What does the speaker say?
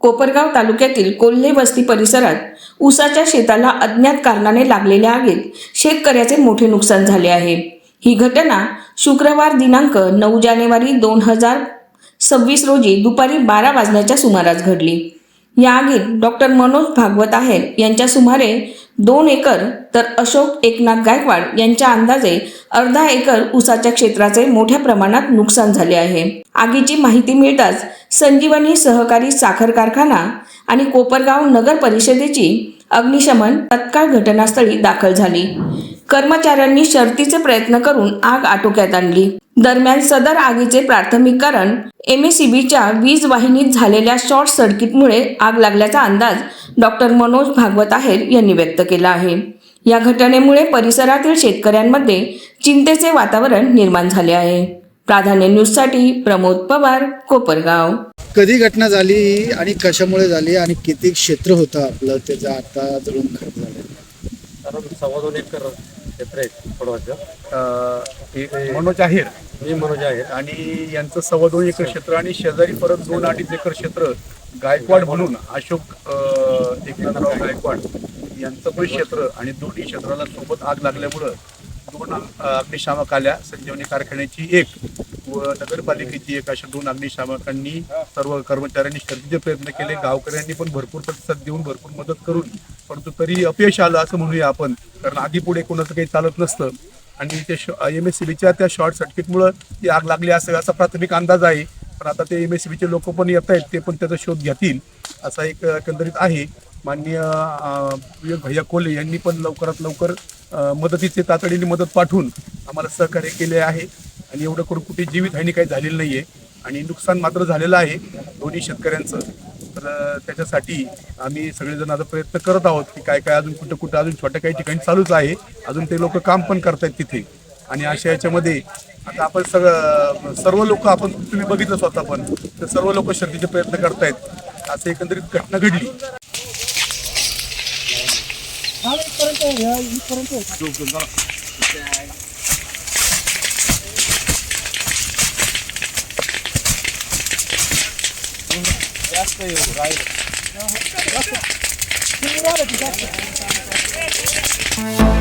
कोपरगाव तालुक्यातील कोल्हे वस्ती परिसरात ऊसाच्या शेताला अज्ञात कारणाने लागलेल्या आगीत शेतकऱ्याचे मोठे नुकसान झाले आहे. ही घटना शुक्रवार दिनांक नऊ जानेवारी दोन हजार सव्वीस रोजी दुपारी बारा वाजण्याच्या सुमारास घडली. या आगीत डॉक्टर मनोज भागवत आहेर यांच्या सुमारे दोन एकर तर अशोक एकनाथ गायकवाड यांच्या अंदाजे अर्धा एकर ऊसाच्या क्षेत्राचे मोठ्या प्रमाणात नुकसान झाले आहे. आगीची माहिती मिळताच संजीवनी सहकारी साखर कारखाना आणि कोपरगाव नगर परिषदेची अग्निशमन तत्काळ घटनास्थळी दाखल झाली. कर्मचाऱ्यांनी शर्तीचे प्रयत्न करून आग आटोक्यात आणली. दरम्यान सदर आगीचे प्राथमिक कारण एमएसीबीच्या वीज वाहिनीत झालेल्या शॉर्ट सर्किटमुळे आग लागल्याचा अंदाज डॉक्टर मनोज भागवत आहेर यांनी व्यक्त केला आहे. या घटनेमुळे परिसरातील शेतकऱ्यांमध्ये चिंतेचे वातावरण निर्माण झाले आहे. प्राधान्य न्यूजसाठी प्रमोद पवार कोपरगाव. कधी घटना झाली आणि कशामुळे झाली आणि किती क्षेत्र होतं आपलं त्याचं आता जळून खर्च झालं? कारण सव्वा दोन एकर क्षेत्र आहे मनोज आहेर मी मनोज आहे आणि यांचं सव्वा दोन एकर क्षेत्र आणि शेजारी परत दोन अडीच एकर क्षेत्र गायकवाड म्हणून अशोक अं, एकनाथराव गायकवाड यांचं पण क्षेत्र आणि दोन्ही क्षेत्राला सोबत आग लागल्यामुळं दोन अं, अग्निशामक आल्या. संजीवनी कारखान्याची एक व नगरपालिकेची एक अशा दोन अग्निशामकांनी सर्व कर्मचाऱ्यांनी शर्दीचे प्रयत्न केले. गावकऱ्यांनी पण भरपूर प्रतिसाद देऊन भरपूर मदत करून परंतु तरी अपयश आलं असं म्हणूया आपण. कारण आधी पुढे कोणाचं काही चालत नसतं. आणि ते एम एस सी बीच्या त्या शॉर्ट सर्किटमुळं ती आग लागली असं असा प्राथमिक अंदाज आहे. पण आता ते एम एस सी बीचे लोक पण येत आहेत ते पण त्याचा शोध घेतील असा एक एकंदरीत आहे. माननीय विवेक भैया कोले यांनी पण लवकरात लवकर मदतीचे तातडीने मदत पाठवून आम्हाला सहकार्य केले आहे. आणि एवढं करून कुठे जीवितहानी काही झालेली नाही आहे आणि नुकसान मात्र झालेलं आहे दोन्ही शेतकऱ्यांचं. तर त्याच्यासाठी आम्ही सगळेजण आता प्रयत्न करत आहोत की काय काय अजून कुठं कुठं अजून छोट्या काही ठिकाणी चालूच आहे. अजून ते लोक काम पण करतायत तिथे. आणि अशा याच्यामध्ये आता आपण सगळं सर्व लोक आपण तुम्ही बघितलं स्वतः पण तर सर्व लोक शर्तीचे प्रयत्न करतायत. असं एकंदरीत घटना घडली. That's for you, right? That's it. That's it. That's it.